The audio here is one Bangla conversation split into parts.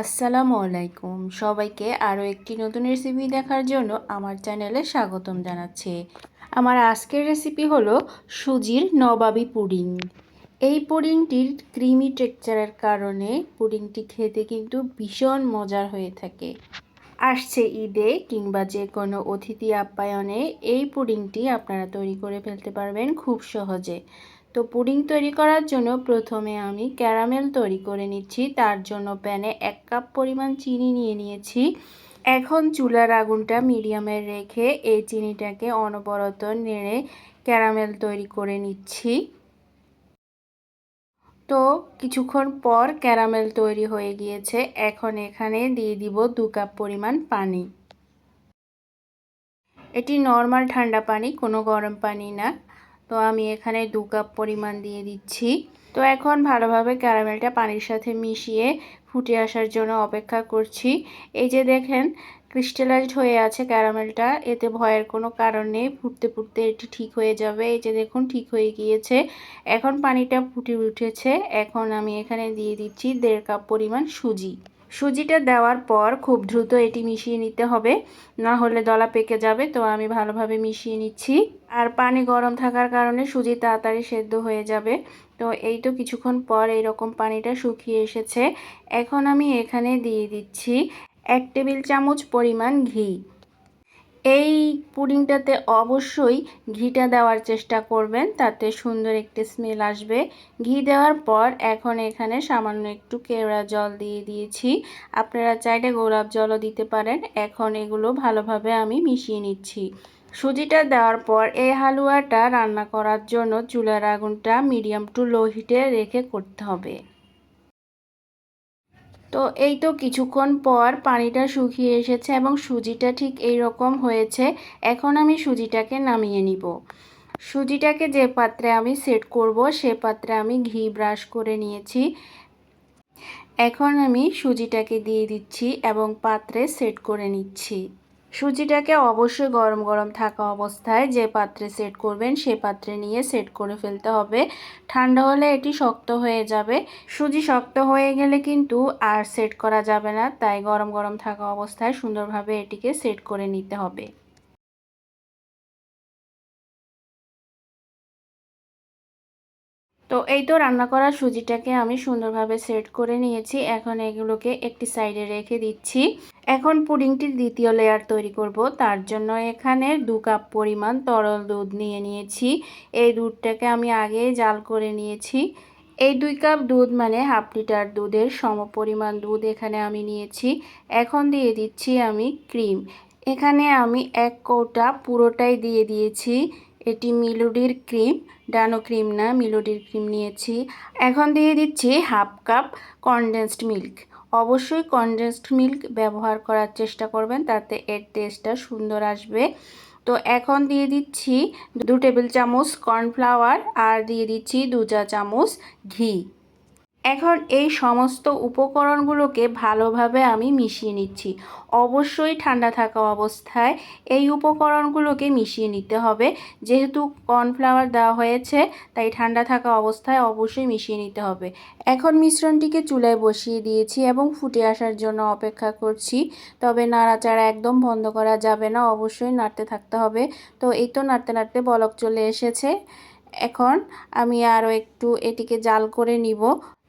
আসসালামু আলাইকুম। সবাইকে আরও একটি নতুন রেসিপি দেখার জন্য আমার চ্যানেলে স্বাগতম জানাচ্ছি। আমার আজকের রেসিপি হলো সুজির নবাবি পুডিং। এই পুডিংটির ক্রিমি টেক্সচারের কারণে পুডিংটি খেতে কিন্তু ভীষণ মজার হয়ে থাকে। আসছে ঈদে কিংবা যে কোনো অতিথি আপ্যায়নে এই পুডিংটি আপনারা তৈরি করে ফেলতে পারবেন খুব সহজে। তো পুডিং তৈরি করার জন্য প্রথমে আমি ক্যারামেল তৈরি করে নিচ্ছি। তার জন্য প্যানে এক কাপ পরিমাণ চিনি নিয়ে নিয়েছি। এখন চুলার আগুনটা মিডিয়ামে রেখে এই চিনিটাকে অনবরত নেড়ে ক্যারামেল তৈরি করে নিচ্ছি। তো কিছুক্ষণ পর ক্যারামেল তৈরি হয়ে গিয়েছে। এখন এখানে দিয়ে দিব দু কাপ পরিমাণ পানি। এটি নর্মাল ঠান্ডা পানি, কোনো গরম পানি না। তো আমি এখানে দু কাপ পরিমাণ দিয়ে দিচ্ছি। তো এখন ভালোভাবে ক্যারামেলটা পানির সাথে মিশিয়ে ফুটে আসার জন্য অপেক্ষা করছি। এই যে দেখেন, ক্রিস্টালাইজড হয়ে আছে ক্যারামেলটা। এতে ভয়ের কোনো কারণ নেই, ফুটতে ফুটতে এটি ঠিক হয়ে যাবে। এই যে দেখুন, ঠিক হয়ে গিয়েছে। এখন পানিটা ফুটে উঠেছে। এখন আমি এখানে দিয়ে দিচ্ছি দেড় কাপ পরিমাণ সুজি। সুজিটা দেওয়ার পর খুব দ্রুত এটি মিশিয়ে নিতে হবে। না হলে দলা পেকে যাবে, তো আমি ভালোভাবে মিশিয়ে নিচ্ছি। আর পানি গরম থাকার কারণে সুজি তাড়াতাড়ি সেদ্ধ হয়ে যাবে। তো এই তো কিছুক্ষণ পর এইরকম পানিটা শুকিয়ে এসেছে। এখন আমি এখানে দিয়ে দিচ্ছি এক টেবিল চামচ পরিমাণ ঘি। এই পুডিংটাতে অবশ্যই ঘিটা দেওয়ার চেষ্টা করবেন, তাতে সুন্দর একটি স্মেল আসবে। ঘি দেওয়ার পর এখন এখানে সামান্য একটু কেওড়া জল দিয়ে দিয়েছি। আপনারা চাইলে গোলাপ জলও দিতে পারেন, এখন এগুলো ভালোভাবে আমি মিশিয়ে নিচ্ছি। সুজিটা দেওয়ার পর এই হালুয়াটা রান্না করার জন্য চুলার আগুনটা মিডিয়াম টু লো হিটে রেখে করতে হবে। তো এই তো কিছুক্ষণ পর পানিটা শুকিয়ে এসেছে এবং সুজিটা ঠিক এই রকম হয়েছে। এখন আমি সুজিটাকে নামিয়ে নিব। সুজিটাকে যে পাত্রে আমি সেট করব, সে পাত্রে আমি ঘি ব্রাশ করে নিয়েছি। এখন আমি সুজিটাকে দিয়ে দিচ্ছি এবং পাত্রে সেট করে নিচ্ছি। সুজিটাকে অবশ্যই গরম গরম থাকা অবস্থায় যে পাত্রে সেট করবেন, সে পাত্রে নিয়ে সেট করে ফেলতে হবে। ঠান্ডা হলে এটি শক্ত হয়ে যাবে। সুজি শক্ত হয়ে গেলে কিন্তু আর সেট করা যাবে না, তাই গরম গরম থাকা অবস্থায় সুন্দরভাবে এটিকে সেট করে নিতে হবে। তো এই তো রান্না করা সুজিটাকে আমি সুন্দরভাবে সেট করে নিয়েছি। এখন এগুলোকে একটি সাইডে রেখে দিচ্ছি। এখন পুডিংটির দ্বিতীয় লেয়ার তৈরি করব। তার জন্য এখানে দু কাপ পরিমাণ তরল দুধ নিয়ে নিয়েছি। এই দুধটাকে আমি আগে জাল করে নিয়েছি। এই দুই কাপ দুধ মানে হাফ লিটার দুধের সম পরিমাণ দুধ এখানে আমি নিয়েছি। এখন দিয়ে দিচ্ছি আমি ক্রিম। এখানে আমি এক কৌটা পুরোটাই দিয়ে দিয়েছি। এটি মিলোডির ক্রিম, ডানো ক্রিম না, মিলোডির ক্রিম নিয়েছি। এখন দিয়ে দিচ্ছি হাফ কাপ কনডেন্সড মিল্ক অবশ্যই কনডেন্সড মিল্ক ব্যবহার করার চেষ্টা করবেন, তাতে এর টেস্টটা সুন্দর আসবে। তো এখন দিয়ে দিচ্ছি দু টেবিল চামচ কর্নফ্লাওয়ার আর দিয়ে দিচ্ছি দু চা চামচ ঘি। এখন এই সমস্ত উপকরণগুলোকে ভালোভাবে আমি মিশিয়ে নিচ্ছি। অবশ্যই ঠান্ডা থাকা অবস্থায় এই উপকরণগুলোকে মিশিয়ে নিতে হবে। যেহেতু কর্নফ্লাওয়ার দেওয়া হয়েছে, তাই ঠান্ডা থাকা অবস্থায় অবশ্যই মিশিয়ে নিতে হবে। এখন মিশ্রণটিকে চুলায় বসিয়ে দিয়েছি এবং ফুটে আসার জন্য অপেক্ষা করছি। তবে নাড়াচাড়া একদম বন্ধ করা যাবে না, অবশ্যই নাড়তে থাকতে হবে। তো এই তো নাড়তে নাড়তে বলক চলে এসেছে। এখন আমি আরও একটু এটিকে জাল করে নিব।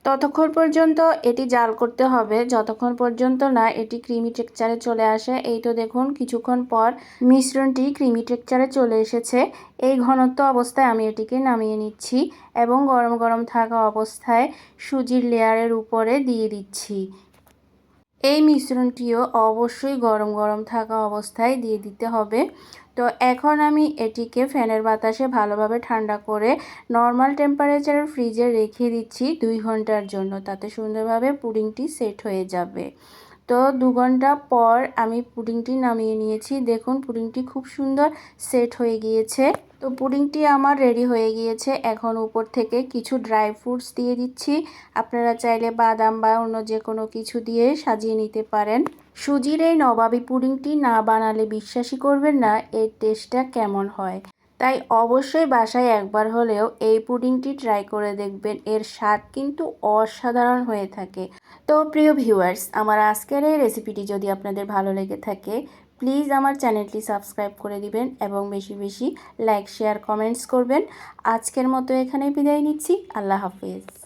ততক্ষণ পর্যন্ত এটি জাল করতে হবে। যতক্ষণ পর্যন্ত না এটি ক্রিমি টেক্সচারে চলে আসে, এই তো দেখুন কিছুক্ষণ পর মিশ্রণটি ক্রিমি টেক্সচারে চলে এসেছে। এই ঘনত্ব অবস্থায় আমি এটিকে নামিয়ে নিচ্ছি এবং গরম গরম থাকা অবস্থায় সুজির লেয়ারের উপরে দিয়ে দিচ্ছি। এই মিশ্রণটিও অবশ্যই গরম গরম থাকা অবস্থায় দিয়ে দিতে হবে। তো এখন আমি এটিকে ফ্যানের বাতাসে ভালোভাবে ঠান্ডা করে নর্মাল টেম্পারেচারের ফ্রিজে রেখে দিচ্ছি দুই ঘণ্টার জন্য। তাতে সুন্দরভাবে পুডিংটি সেট হয়ে যাবে। তো দু ঘণ্টা পর আমি পুডিংটি নামিয়ে নিয়েছি। দেখুন পুডিংটি খুব সুন্দর সেট হয়ে গিয়েছে। তো পুডিংটি আমার রেডি হয়ে গিয়েছে। এখন উপর থেকে কিছু ড্রাই ফ্রুটস দিয়ে দিচ্ছি। আপনারা চাইলে বাদাম বা অন্য যে কোনো কিছু দিয়ে সাজিয়ে নিতে পারেন। সুজির এই নবাবি পুডিংটি না বানালে বিশ্বাসই করবেন না, এর টেস্টটা কেমন হয়। তাই অবশ্যই বাসায় একবার হলেও এই পুডিংটি ট্রাই করে দেখবেন। এর স্বাদ কিন্তু অসাধারণ হয়ে থাকে। তো প্রিয় ভিউয়ার্স আমার আজকের এই রেসিপিটি যদি আপনাদের ভালো লেগে থাকে প্লিজ আমার চ্যানেলটি সাবস্ক্রাইব করে দিবেন এবং বেশি বেশি লাইক, শেয়ার, কমেন্টস করবেন। আজকের মতো এখানে বিদায় নিচ্ছি। আল্লাহ হাফিজ।